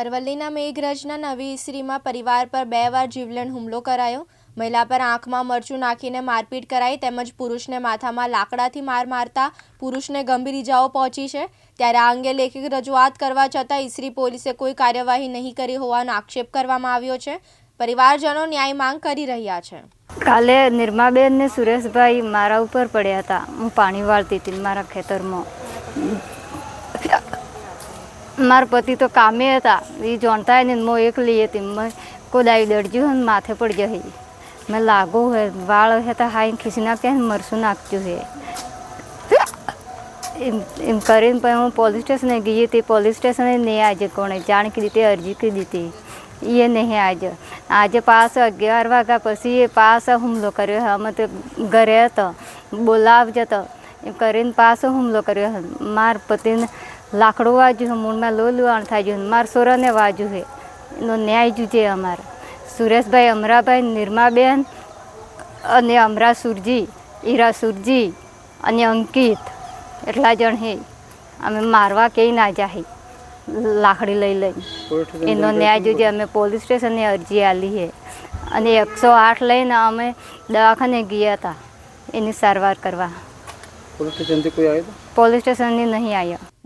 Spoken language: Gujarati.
અરવલ્લીના મેઘરજના નવી ઈસરીમાં પરિવાર પર બે વાર જીવલેણ હુમલો કરાયો. મહિલા પર આંખમાં મરચું નાખીને મારપીટ કરાઈ તેમજ પુરુષને માથામાં લાકડાથી માર મારતા પુરુષને ગંભીર ઇજાઓ પહોંચી છે. ત્યારે આ અંગે લેખિત રજૂઆત કરવા છતાં ઈસરી પોલીસે કોઈ કાર્યવાહી નહીં કરી હોવાનો આક્ષેપ કરવામાં આવ્યો છે. પરિવારજનો ન્યાય માંગ કરી રહ્યા છે. કાલે નિર્માબેન ને સુરેશભાઈ મારા ઉપર પડ્યા હતા. હું પાણી વાળતી હતી મારા ખેતરમાં. મારા પતિ તો કામે હતા. એ જાણતા ને હું એકલી હતી. મેં કોદાઈ દડજ્યું ને માથે પડી જઈ મેં લાગો હે, વાળ હતા હાઈ ખીસી નાખે મરસું નાખજો હે. એમ એમ કરીને પછી હું પોલીસ સ્ટેશને ગઈ હતી. પોલીસ સ્ટેશને નહીં આજે કોણે જાણ કરી હતી અરજી કરી દીધી. એ નહીં આજે. આજે પાસ અગિયાર વાગ્યા પછી એ પાસ હુમલો કર્યો અમે તો ઘરે હતો. બોલાવજો તો. એમ કરીને પાસ હુમલો કર્યો માર પતિને લાકડું વાજ્યું છે મૂળમાં લોલુવાણ થાય છે માર સોરાને વાજ્યું છે. એનો ન્યાય જુજે અમારે. સુરેશભાઈ અમરાભાઈ નિર્માબેન અને અમરા સુરજી ઈરા સુરજી અને અંકિત એટલા જણ હે. અમે મારવા કે ના જાહી. લાકડી લઈ લઈ એનો ન્યાય જોજે અમે પોલીસ સ્ટેશનની અરજી આલી છે અને એકસો આઠ લઈને અમે દવાખાને ગયા હતા. એની સારવાર કરવા. પોલીસ સ્ટેશનથી કોઈ આવ્યો પોલીસ સ્ટેશનની નહીં આવ્યા.